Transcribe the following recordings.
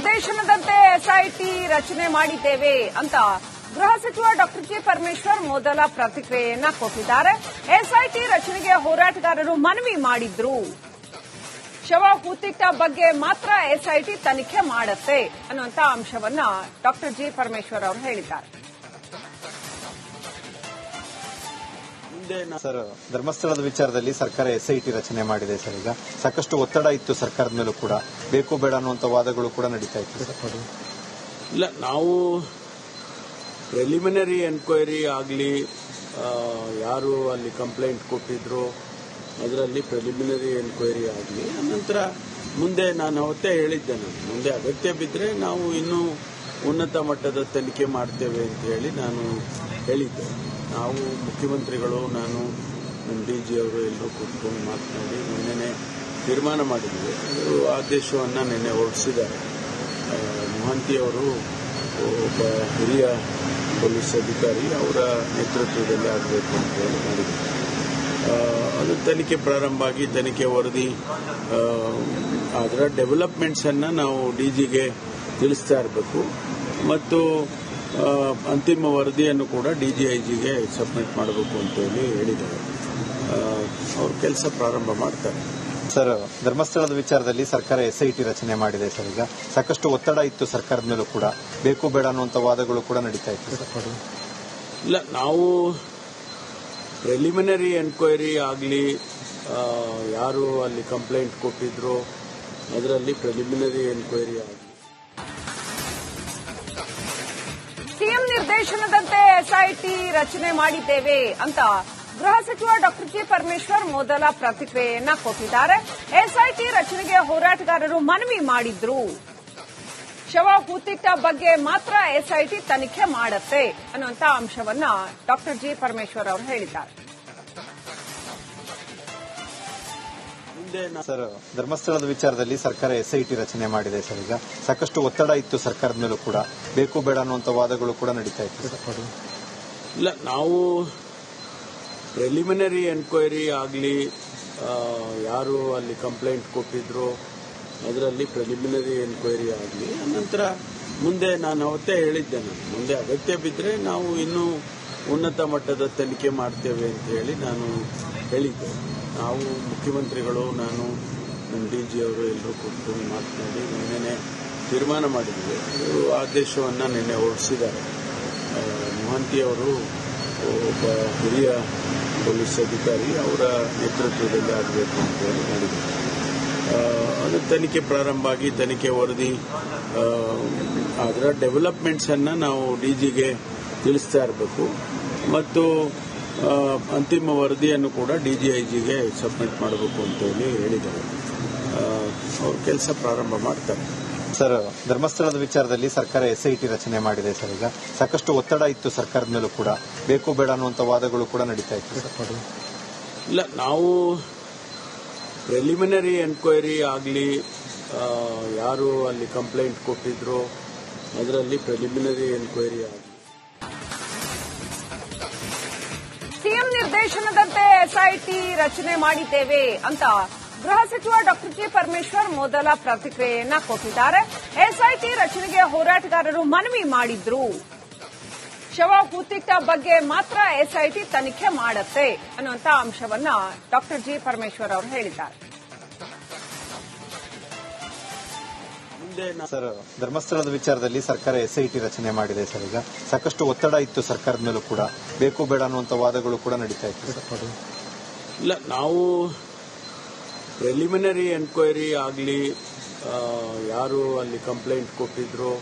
ನಿರ್ದೇಶನದಂತೆ ಎಸ್ಐಟಿ ರಚನೆ ಮಾಡಿದ್ದೇವೆ ಅಂತ ಗೃಹ ಸಚಿವ ಡಾಕ್ಟರ್ ಜಿ ಪರಮೇಶ್ವರ್ ಮೊದಲ ಪ್ರತಿಕ್ರಿಯೆಯನ್ನ ಕೊಟ್ಟಿದ್ದಾರೆ. ಎಸ್ಐಟಿ ರಚನೆಗೆ ಹೋರಾಟಗಾರರು ಮನವಿ ಮಾಡಿದ್ರು. ಶವ ಕೂತಿಟ್ಟ ಬಗ್ಗೆ ಮಾತ್ರ ಎಸ್ಐಟಿ ತನಿಖೆ ಮಾಡುತ್ತೆ ಅನ್ನುವಂತ ಅಂಶವನ್ನ ಡಾಕ್ಟರ್ ಜಿ ಪರಮೇಶ್ವರ್ ಅವರು ಹೇಳಿದ್ದಾರೆ. ಸರ್, ಧರ್ಮಸ್ಥಳದ ವಿಚಾರದಲ್ಲಿ ಸರ್ಕಾರ ಎಸ್ಐಟಿ ರಚನೆ ಮಾಡಿದೆ ಸರ್ ಈಗ. ಸಾಕಷ್ಟು ಒತ್ತಡ ಇತ್ತು ಸರ್ಕಾರದ ಮೇಲೂ ಕೂಡ. ಬೇಕು ಬೇಡ ಅನ್ನುವಂತ ವಾದಗಳು ಕೂಡ ನಡೀತಾ ಇತ್ತು ಇಲ್ಲ, ನಾವು ಪ್ರಿಲಿಮಿನರಿ ಎನ್ಕ್ವೈರಿ ಆಗಲಿ ಯಾರು ಅಲ್ಲಿ ಕಂಪ್ಲೇಂಟ್ ಕೊಟ್ಟಿದ್ರು, ಅದರಲ್ಲಿ ಪ್ರಿಲಿಮಿನರಿ ಎನ್ಕ್ವೈರಿ ಆಗಲಿ ನಂತರ ಮುಂದೆ ನಾನು ಅವತ್ತೇ ಹೇಳಿದ್ದೆ ನಾನು. ಮುಂದೆ ಅಗತ್ಯ ಬಿದ್ದರೆ ನಾವು ಇನ್ನೂ ಉನ್ನತ ಮಟ್ಟದ ತನಿಖೆ ಮಾಡ್ತೇವೆ ಅಂತ ಹೇಳಿ ನಾನು ಹೇಳಿದ್ದೆ. ನಾವು ಮುಖ್ಯಮಂತ್ರಿಗಳು, ನಾನು ನಮ್ಮ ಡಿ ಜಿ ಅವರು ಎಲ್ಲರೂ ಕೂತ್ಕೊಂಡು ಮಾತನಾಡಿ ನಿನ್ನೆ ತೀರ್ಮಾನ ಮಾಡಿದ್ವಿ. ಅದು ಆದೇಶವನ್ನು ನಿನ್ನೆ ಹೊರಡಿಸಿದ್ದಾರೆ. ಅವರು ಒಬ್ಬ ಹಿರಿಯ ಪೊಲೀಸ್ ಅಧಿಕಾರಿ, ಅವರ ನೇತೃತ್ವದಲ್ಲಿ ಆಗಬೇಕು ಅಂತ ಹೇಳಿ ಮಾಡಿದ್ದಾರೆ ಅದು ತನಿಖೆ ಪ್ರಾರಂಭ ಆಗಿ ತನಿಖೆ ವರದಿ ಅದರ ಡೆವಲಪ್ಮೆಂಟ್ಸನ್ನು ನಾವು ನಾವು ಡಿಜಿಗೆ ತಿಳಿಸ್ತಾ ಇರಬೇಕು. ಮತ್ತು ಅಂತಿಮ ವರದಿಯನ್ನು ಕೂಡ ಡಿಜಿಐಜಿಗೆ ಸಬ್ಮಿಟ್ ಮಾಡಬೇಕು ಅಂತ ಹೇಳಿ ಹೇಳಿದ್ದಾರೆ. ಅವ್ರ ಕೆಲಸ ಪ್ರಾರಂಭ ಮಾಡ್ತಾರೆ. ಸರ್ ಧರ್ಮಸ್ಥಳದ ವಿಚಾರದಲ್ಲಿ ಸರ್ಕಾರ ಎಸ್ಐಟಿ ರಚನೆ ಮಾಡಿದೆ ಸರ್ ಈಗ. ಸಾಕಷ್ಟು ಒತ್ತಡ ಇತ್ತು ಸರ್ಕಾರದ ಮೇಲೂ ಕೂಡ. ಬೇಕು ಬೇಡ ಅನ್ನುವಂಥ ವಾದಗಳು ಕೂಡ ನಡೀತಾ ಇತ್ತು ಸರ್. ಇಲ್ಲ ನಾವು ಪ್ರಿಲಿಮಿನರಿ ಎನ್ಕ್ವೈರಿ ಆಗಲಿ ಯಾರು ಅಲ್ಲಿ ಕಂಪ್ಲೇಂಟ್ ಕೊಟ್ಟಿದ್ರು ಅದರಲ್ಲಿ ಪ್ರಿಲಿಮಿನರಿ ಎನ್ಕ್ವೈರಿ ಆಗಲಿ ನಿರ್ದೇಶನದಂತೆ ಎಸ್ಐಟಿ ರಚನೆ ಮಾಡಿದ್ದೇವೆ ಅಂತ ಗೃಹ ಸಚಿವ ಡಾಕ್ಟರ್ ಜಿ ಪರಮೇಶ್ವರ್ ಮೊದಲ ಪ್ರತಿಕ್ರಿಯೆಯನ್ನ ಕೊಟ್ಟಿದ್ದಾರೆ. ಎಸ್ಐಟಿ ರಚನೆಗೆ ಹೋರಾಟಗಾರರು ಮನವಿ ಮಾಡಿದ್ರು. ಶವ ಹುತ್ತಿಟ್ಟ ಬಗ್ಗೆ ಮಾತ್ರ ಎಸ್ಐಟಿ ತನಿಖೆ ಮಾಡುತ್ತೆ ಅನ್ನುವಂತ ಅಂಶವನ್ನ ಡಾಕ್ಟರ್ ಜಿ ಪರಮೇಶ್ವರ್ ಅವರು ಹೇಳಿದ್ದಾರೆ. ಮುಂದೆ ಸರ್ ಧರ್ಮಸ್ಥಳದ ವಿಚಾರದಲ್ಲಿ ಸರ್ಕಾರ ಎಸ್ಐಟಿ ರಚನೆ ಮಾಡಿದೆ ಸರ್ ಈಗ. ಸಾಕಷ್ಟು ಒತ್ತಡ ಇತ್ತು ಸರ್ಕಾರದ ಮೇಲೂ ಕೂಡ. ಬೇಕು ಬೇಡ ಅನ್ನುವಂತ ವಾದಗಳು ಕೂಡ ನಡೀತಾ ಇತ್ತು ಸರ್. ಇಲ್ಲ ನಾವು ಪ್ರಿಲಿಮಿನರಿ ಎನ್ಕ್ವೈರಿ ಆಗಲಿ ಯಾರು ಅಲ್ಲಿ ಕಂಪ್ಲೇಂಟ್ ಕೊಟ್ಟಿದ್ರು ಅದರಲ್ಲಿ ಪ್ರಿಲಿಮಿನರಿ ಎನ್ಕ್ವೈರಿ ಆಗಲಿ ನಂತರ ಮುಂದೆ ನಾನು ಅವತ್ತೇ ಹೇಳಿದ್ದೆ ನಾನು. ಮುಂದೆ ಅಗತ್ಯ ಬಿದ್ದರೆ ನಾವು ಇನ್ನೂ ಉನ್ನತ ಮಟ್ಟದ ತನಿಖೆ ಮಾಡ್ತೇವೆ ಅಂತ ಹೇಳಿ ನಾನು ಹೇಳಿದ್ದೆ. ನಾವು ಮುಖ್ಯಮಂತ್ರಿಗಳು ನಾನು ನಮ್ಮ ಡಿ ಜಿ ಅವರು ಎಲ್ಲರೂ ಕೂತು ಮಾತನಾಡಿ ನಿನ್ನೆ ತೀರ್ಮಾನ ಮಾಡಿದ್ವಿ. ಆದೇಶವನ್ನು ನಿನ್ನೆ ಹೊರಡಿಸಿದ್ದಾರೆ. ಮೊಹಂತಿಯವರು ಒಬ್ಬ ಹಿರಿಯ ಪೊಲೀಸ್ ಅಧಿಕಾರಿ ಅವರ ನೇತೃತ್ವದಲ್ಲಿ ಆಗಬೇಕು ಅಂತ ಹೇಳಿ ಆ, ಅದು ತನಿಖೆ ಪ್ರಾರಂಭ ಆಗಿ ತನಿಖೆ ವರದಿ ಅದರ ಡೆವಲಪ್ಮೆಂಟ್ಸನ್ನು ನಾವು ಡಿ ಜಿಗೆ ತಿಳಿಸ್ತಾ ಇರಬೇಕು. ಮತ್ತು ಅಂತಿಮ ವರದಿಯನ್ನು ಕೂಡ ಡಿಜಿಐಜಿಗೆ ಸಬ್ಮಿಟ್ ಮಾಡಬೇಕು ಅಂತ ಹೇಳಿ ಹೇಳಿದ್ದಾರೆ. ಅವ್ರ ಕೆಲಸ ಪ್ರಾರಂಭ ಮಾಡ್ತಾರೆ. ಸರ್ ಧರ್ಮಸ್ಥಳದ ವಿಚಾರದಲ್ಲಿ ಸರ್ಕಾರ ಎಸ್ಐಟಿ ರಚನೆ ಮಾಡಿದೆ ಸರ್ ಈಗ. ಸಾಕಷ್ಟು ಒತ್ತಡ ಇತ್ತು ಸರ್ಕಾರದ ಮೇಲೂ ಕೂಡ. ಬೇಕು ಬೇಡ ಅನ್ನುವಂಥ ವಾದಗಳು ಕೂಡ ನಡೀತಾ ಇತ್ತು ಸರ್. ಇಲ್ಲ ನಾವು ಪ್ರಿಲಿಮಿನರಿ ಎನ್ಕ್ವೈರಿ ಆಗಲಿ ಯಾರು ಅಲ್ಲಿ ಕಂಪ್ಲೇಂಟ್ ಕೊಟ್ಟಿದ್ರು ಅದರಲ್ಲಿ ಪ್ರಿಲಿಮಿನರಿ ಎನ್ಕ್ವೈರಿ ಆಗಲಿ ನಿರ್ದೇಶನದಂತೆ ಎಸ್ಐಟಿ ರಚನೆ ಮಾಡಿದ್ದೇವೆ ಅಂತ ಗೃಹ ಸಚಿವ ಡಾಕ್ಟರ್ ಜಿ ಪರಮೇಶ್ವರ್ ಮೊದಲ ಪ್ರತಿಕ್ರಿಯೆಯನ್ನ ಕೊಟ್ಟಿದ್ದಾರೆ. ಎಸ್ಐಟಿ ರಚನೆಗೆ ಹೋರಾಟಗಾರರು ಮನವಿ ಮಾಡಿದ್ರು. ಶವ ಹೂತಿಟ್ಟ ಬಗ್ಗೆ ಮಾತ್ರ ಎಸ್ಐಟಿ ತನಿಖೆ ಮಾಡುತ್ತೆ ಅನ್ನುವಂತ ಅಂಶವನ್ನ ಡಾಕ್ಟರ್ ಜಿ ಪರಮೇಶ್ವರ್ ಅವರು ಹೇಳಿದ್ದಾರೆ. ಸರ್ ಧರ್ಮಸ್ಥಳದ ವಿಚಾರದಲ್ಲಿ ಸರ್ಕಾರ ಎಸ್ಐಟಿ ರಚನೆ ಮಾಡಿದೆ ಸರ್ ಈಗ. ಸಾಕಷ್ಟು ಒತ್ತಡ ಇತ್ತು ಸರ್ಕಾರದ ಮೇಲೂ ಕೂಡ. ಬೇಕು ಬೇಡ ಅನ್ನುವಂತ ವಾದಗಳು ಕೂಡ ನಡೀತಾ ಇತ್ತು ಸರ್. ಇಲ್ಲ ನಾವು ಪ್ರಿಲಿಮಿನರಿ ಎನ್ಕ್ವೈರಿ ಆಗಲಿ ಯಾರು ಅಲ್ಲಿ ಕಂಪ್ಲೇಂಟ್ ಕೊಟ್ಟಿದ್ರು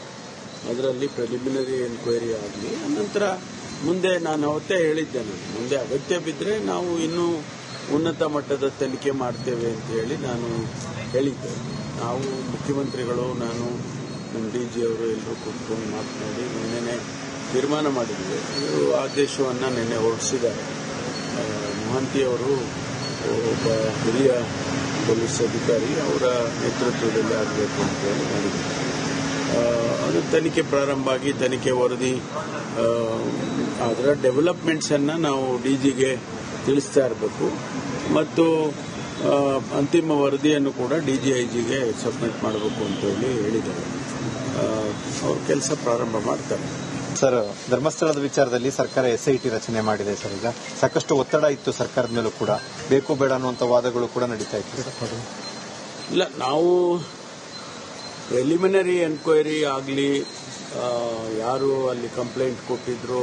ಅದರಲ್ಲಿ ಪ್ರಿಲಿಮಿನರಿ ಎನ್ಕ್ವೈರಿ ಆಗಲಿ ನಂತರ ಮುಂದೆ ನಾನು ಅವತ್ತೇ ಹೇಳಿದ್ದೆ ನಾನು. ಮುಂದೆ ಅಗತ್ಯ ಬಿದ್ದರೆ ನಾವು ಇನ್ನೂ ಉನ್ನತ ಮಟ್ಟದ ತನಿಖೆ ಮಾಡ್ತೇವೆ ಅಂತ ಹೇಳಿ ನಾನು ಹೇಳಿದ್ದೆ. ನಾವು ಮುಖ್ಯಮಂತ್ರಿಗಳು, ನಾನು ಡಿ ಜಿ ಅವರು ಎಲ್ಲರೂ ಕೂತ್ಕೊಂಡು ಮಾತನಾಡಿ ನಿನ್ನೆ ತೀರ್ಮಾನ ಮಾಡಿದ್ವಿ. ಅದು ಆದೇಶವನ್ನು ನಿನ್ನೆ ಹೊರಡಿಸಿದ್ದಾರೆ. ಮಹಂತಿಯವರು ಒಬ್ಬ ಹಿರಿಯ ಪೊಲೀಸ್ ಅಧಿಕಾರಿ, ಅವರ ನೇತೃತ್ವದಲ್ಲಿ ಆಗಬೇಕು ಅಂತ ಹೇಳಿ ಮಾಡಿದ್ದಾರೆ ಅದು ತನಿಖೆ ಪ್ರಾರಂಭ ಆಗಿ ತನಿಖೆ ವರದಿ ಅದರ ಡೆವಲಪ್ಮೆಂಟ್ಸನ್ನು ನಾವು ನಾವು ಡಿಜಿಗೆ ತಿಳಿಸ್ತಾ ಇರಬೇಕು. ಮತ್ತು ಅಂತಿಮ ವರದಿಯನ್ನು ಕೂಡ ಡಿಜಿಐಜಿಗೆ ಸಬ್ಮಿಟ್ ಮಾಡಬೇಕು ಅಂತ ಹೇಳಿ ಹೇಳಿದ್ದಾರೆ. ಅವರು ಕೆಲಸ ಪ್ರಾರಂಭ ಮಾಡ್ತಾರೆ. ಸರ್ ಧರ್ಮಸ್ಥಳದ ವಿಚಾರದಲ್ಲಿ ಸರ್ಕಾರ ಎಸ್ಐಟಿ ರಚನೆ ಮಾಡಿದೆ ಸರ್ ಈಗ. ಸಾಕಷ್ಟು ಒತ್ತಡ ಇತ್ತು ಸರ್ಕಾರದ ಮೇಲೂ ಕೂಡ. ಬೇಕು ಬೇಡ ಅನ್ನುವಂಥ ವಾದಗಳು ಕೂಡ ನಡೀತಾ ಇತ್ತು ಇಲ್ಲ ನಾವು ಎಲಿಮಿನರಿ ಎನ್ಕ್ವೈರಿ ಆಗಲಿ ಯಾರು ಅಲ್ಲಿ ಕಂಪ್ಲೇಂಟ್ ಕೊಟ್ಟಿದ್ರು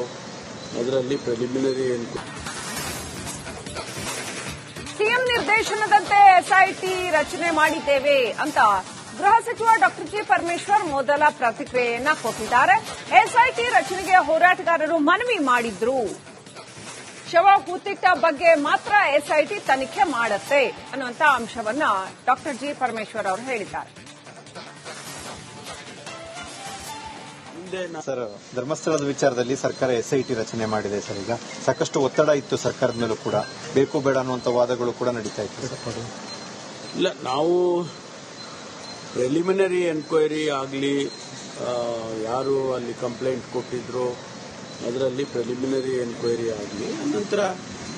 ಅದರಲ್ಲಿ ಪ್ರಿಲಿಮಿನರಿ ಎನ್ಕ್ವೈರಿ ನಿರ್ದೇಶನದಂತೆ ಎಸ್ಐಟಿ ರಚನೆ ಮಾಡಿದ್ದೇವೆ ಅಂತ ಗೃಹ ಸಚಿವ ಡಾಕ್ಟರ್ ಜಿ ಪರಮೇಶ್ವರ್ ಮೊದಲ ಪ್ರತಿಕ್ರಿಯೆಯನ್ನ ಕೊಟ್ಟಿದ್ದಾರೆ. ಎಸ್ಐಟಿ ರಚನೆಗೆ ಹೋರಾಟಗಾರರು ಮನವಿ ಮಾಡಿದ್ರು. ಶವ ಹೂತಿಟ್ಟ ಬಗ್ಗೆ ಮಾತ್ರ ಎಸ್ಐಟಿ ತನಿಖೆ ಮಾಡುತ್ತೆ ಅನ್ನುವಂತ ಅಂಶವನ್ನ ಡಾಕ್ಟರ್ ಜಿ ಪರಮೇಶ್ವರ್ ಅವರು ಹೇಳಿದ್ದಾರೆ. ಸರ್ ಧರ್ಮಸ್ಥಳದ ವಿಚಾರದಲ್ಲಿ ಸರ್ಕಾರ ಎಸ್ಐಟಿ ರಚನೆ ಮಾಡಿದೆ ಸರ್ ಈಗ. ಸಾಕಷ್ಟು ಒತ್ತಡ ಇತ್ತು ಸರ್ಕಾರದ ಮೇಲೂ ಕೂಡ. ಬೇಕು ಬೇಡ ಅನ್ನುವಂತ ವಾದಗಳು ಕೂಡ ನಡೀತಾ ಇತ್ತು ಇಲ್ಲ ನಾವು ಪ್ರಿಲಿಮಿನರಿ ಎನ್ಕ್ವೈರಿ ಆಗಲಿ ಯಾರು ಅಲ್ಲಿ ಕಂಪ್ಲೇಂಟ್ ಕೊಟ್ಟಿದ್ರು ಅದರಲ್ಲಿ ಪ್ರಿಲಿಮಿನರಿ ಎನ್ಕ್ವೈರಿ ಆಗಲಿ ನಂತರ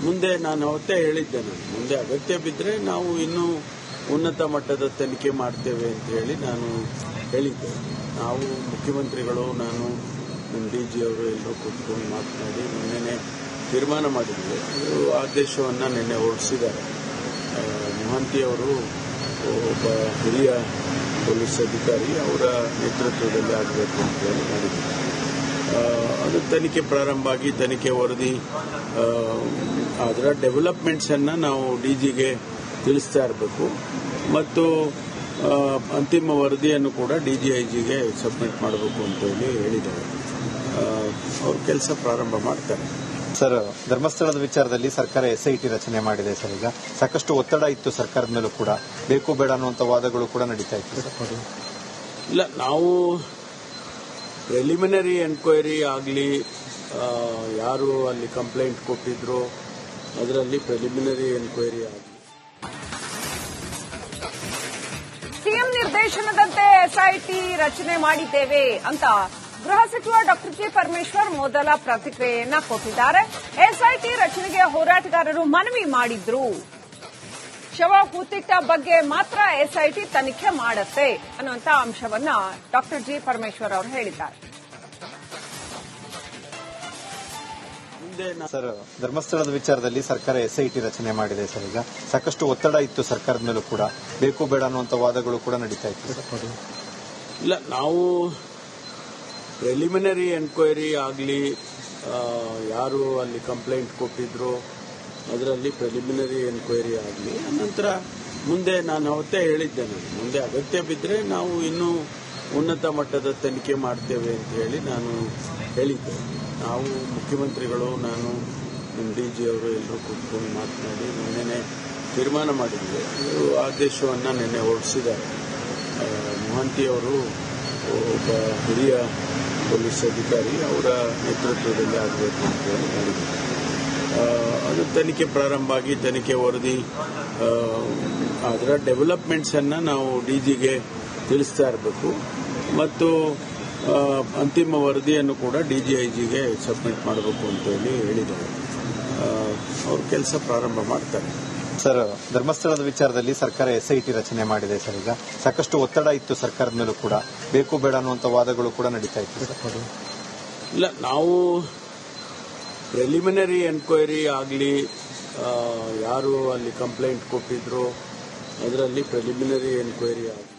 ಮುಂದೆ ನಾನು ಅವತ್ತೇ ಹೇಳಿದ್ದೆ ನಾನು. ಮುಂದೆ ಅಗತ್ಯ ಬಿದ್ದರೆ ನಾವು ಇನ್ನೂ ಉನ್ನತ ಮಟ್ಟದ ತನಿಖೆ ಮಾಡ್ತೇವೆ ಅಂತ ಹೇಳಿ ನಾನು ಹೇಳಿದ್ದೆ. ನಾವು ಮುಖ್ಯಮಂತ್ರಿಗಳು, ನಾನು, ನಮ್ಮ ಡಿ ಜಿ ಅವರು ಎಲ್ಲರೂ ಕೂತ್ಕೊಂಡು ಮಾತನಾಡಿ ನಿನ್ನೆ ತೀರ್ಮಾನ ಮಾಡಿದ್ವಿ. ಆದೇಶವನ್ನು ನಿನ್ನೆ ಹೊರಡಿಸಿದ್ದಾರೆ. ಅವರು ಒಬ್ಬ ಹಿರಿಯ ಪೊಲೀಸ್ ಅಧಿಕಾರಿ ಅವರ ನೇತೃತ್ವದಲ್ಲಿ ಆಗಬೇಕು ಅಂತ ಹೇಳಿ ಮಾಡಿದ್ದಾರೆ. ಅದು ತನಿಖೆ ಪ್ರಾರಂಭ ಆಗಿ ತನಿಖೆ ವರದಿ ಅದರ ಡೆವಲಪ್ಮೆಂಟ್ಸ್ ಅನ್ನ ನಾವು ಡಿಜಿಗೆ ತಿಳಿಸ್ತಾ ಇರಬೇಕು. ಮತ್ತು ಅಂತಿಮ ವರದಿಯನ್ನು ಕೂಡ ಡಿಜಿಐಜಿಗೆ ಸಬ್ಮಿಟ್ ಮಾಡಬೇಕು ಅಂತ ಹೇಳಿ ಹೇಳಿದ್ದಾರೆ. ಅವ್ರ ಕೆಲಸ ಪ್ರಾರಂಭ ಮಾಡ್ತಾರೆ. ಸರ್ ಧರ್ಮಸ್ಥಳದ ವಿಚಾರದಲ್ಲಿ ಸರ್ಕಾರ ಎಸ್ಐಟಿ ರಚನೆ ಮಾಡಿದೆ ಸರ್ ಈಗ. ಸಾಕಷ್ಟು ಒತ್ತಡ ಇತ್ತು ಸರ್ಕಾರದ ಮೇಲೂ ಕೂಡ. ಬೇಕು ಬೇಡ ಅನ್ನುವಂಥ ವಾದಗಳು ಕೂಡ ನಡೀತಾ ಇತ್ತು ಇಲ್ಲ ನಾವು ಪ್ರಿಲಿಮಿನರಿ ಎನ್ಕ್ವೈರಿ ಆಗಲಿ ಯಾರು ಅಲ್ಲಿ ಕಂಪ್ಲೇಂಟ್ ಕೊಟ್ಟಿದ್ರು, ಅದರಲ್ಲಿ ಪ್ರಿಲಿಮಿನರಿ ಎನ್ಕ್ವೈರಿ ಆಗಲಿ. ಸಿಎಂ ನಿರ್ದೇಶನದಂತೆ ಎಸ್ಐಟಿ ರಚನೆ ಮಾಡಿದ್ದೇವೆ ಅಂತ ಗೃಹ ಸಚಿವ ಡಾಕ್ಟರ್ ಕೆ ಪರಮೇಶ್ವರ್ ಮೊದಲ ಪ್ರತಿಕ್ರಿಯೆಯನ್ನ ಕೊಟ್ಟಿದ್ದಾರೆ. ಎಸ್ಐಟಿ ರಚನೆಗೆ ಹೋರಾಟಗಾರರು ಮನವಿ ಮಾಡಿದ್ರು. ಶವ ಹೂತಿಟ್ಟ ಬಗ್ಗೆ ಮಾತ್ರ ಎಸ್ಐಟಿ ತನಿಖೆ ಮಾಡುತ್ತೆ ಅನ್ನುವಂತ ಅಂಶವನ್ನ ಡಾಕ್ಟರ್ ಜಿ ಪರಮೇಶ್ವರ್ ಅವರು ಹೇಳಿದ್ದಾರೆ. ಸರ್ ಧರ್ಮಸ್ಥಳದ ವಿಚಾರದಲ್ಲಿ ಸರ್ಕಾರ ಎಸ್ಐಟಿ ರಚನೆ ಮಾಡಿದೆ ಸರ್ ಈಗ. ಸಾಕಷ್ಟು ಒತ್ತಡ ಇತ್ತು ಸರ್ಕಾರದ ಮೇಲೂ ಕೂಡ. ಬೇಕು ಬೇಡ ಅನ್ನುವಂತ ವಾದಗಳು ಕೂಡ ನಡೀತಾ ಇತ್ತು ಇಲ್ಲ ನಾವು ಪ್ರಿಲಿಮಿನರಿ ಎನ್ಕ್ವೈರಿ ಆಗಲಿ ಯಾರು ಅಲ್ಲಿ ಕಂಪ್ಲೇಂಟ್ ಕೊಟ್ಟಿದ್ರು ಅದರಲ್ಲಿ ಪ್ರಿಲಿಮಿನರಿ ಎನ್ಕ್ವೈರಿ ಆಗಲಿ ನಂತರ ಮುಂದೆ ನಾನು ಅವತ್ತೇ ಹೇಳಿದ್ದೆ ನಾನು ಮುಂದೆ ಅಗತ್ಯ ಬಿದ್ದರೆ ನಾವು ಇನ್ನೂ ಉನ್ನತ ಮಟ್ಟದ ತನಿಖೆ ಮಾಡ್ತೇವೆ ಅಂತ ಹೇಳಿ ನಾನು ಹೇಳಿದ್ದೆ. ನಾವು ಮುಖ್ಯಮಂತ್ರಿಗಳು ನಾನು ನಮ್ಮ ಡಿ ಜಿ ಅವರು ಎಲ್ಲರೂ ಕೂತ್ಕೊಂಡು ಮಾತನಾಡಿ ನಿನ್ನೆ ತೀರ್ಮಾನ ಮಾಡಿದ್ವಿ. ಅವರು ಆದೇಶವನ್ನು ನಿನ್ನೆ ಹೊರಡಿಸಿದ್ದಾರೆ. ಆ, ಮೊಹಂತಿ ಅವರು ಒಬ್ಬ ಹಿರಿಯ ಪೊಲೀಸ್ ಅಧಿಕಾರಿ ಅವರ ನೇತೃತ್ವದಲ್ಲಿ ಆಗಬೇಕು ಅಂತ ಹೇಳಿ ಮಾಡಿದ್ದಾರೆ ಆ, ಅದು ತನಿಖೆ ಪ್ರಾರಂಭ ಆಗಿ ತನಿಖೆ ವರದಿ ಅದರ ಡೆವಲಪ್ಮೆಂಟ್ಸ್ ಅನ್ನ ನಾವು ಡಿಜಿಗೆ ತಿಳಿಸ್ತಾ ಇರಬೇಕು. ಮತ್ತು ಅಂತಿಮ ವರದಿಯನ್ನು ಕೂಡ ಡಿಜಿಐಜಿಗೆ ಸಬ್ಮಿಟ್ ಮಾಡಬೇಕು ಅಂತ ಹೇಳಿ ಹೇಳಿದ್ದಾರೆ. ಅವ್ರ ಕೆಲಸ ಪ್ರಾರಂಭ ಮಾಡ್ತಾರೆ. ಸರ್ ಧರ್ಮಸ್ಥಳದ ವಿಚಾರದಲ್ಲಿ ಸರ್ಕಾರ ಎಸ್ಐಟಿ ರಚನೆ ಮಾಡಿದೆ ಸರ್ ಈಗ. ಸಾಕಷ್ಟು ಒತ್ತಡ ಇತ್ತು ಸರ್ಕಾರದ ಮೇಲೂ ಕೂಡ. ಬೇಕು ಬೇಡ ಅನ್ನುವಂತ ವಾದಗಳು ಕೂಡ ನಡೀತಾ ಇತ್ತು ಇಲ್ಲ ನಾವು ಪ್ರಿಲಿಮಿನರಿ ಎನ್ಕ್ವೈರಿ ಆಗಲಿ ಯಾರು ಅಲ್ಲಿ ಕಂಪ್ಲೇಂಟ್ ಕೊಟ್ಟಿದ್ರು ಅದರಲ್ಲಿ ಪ್ರಿಲಿಮಿನರಿ ಎನ್ಕ್ವೈರಿ ಆಗಲಿ.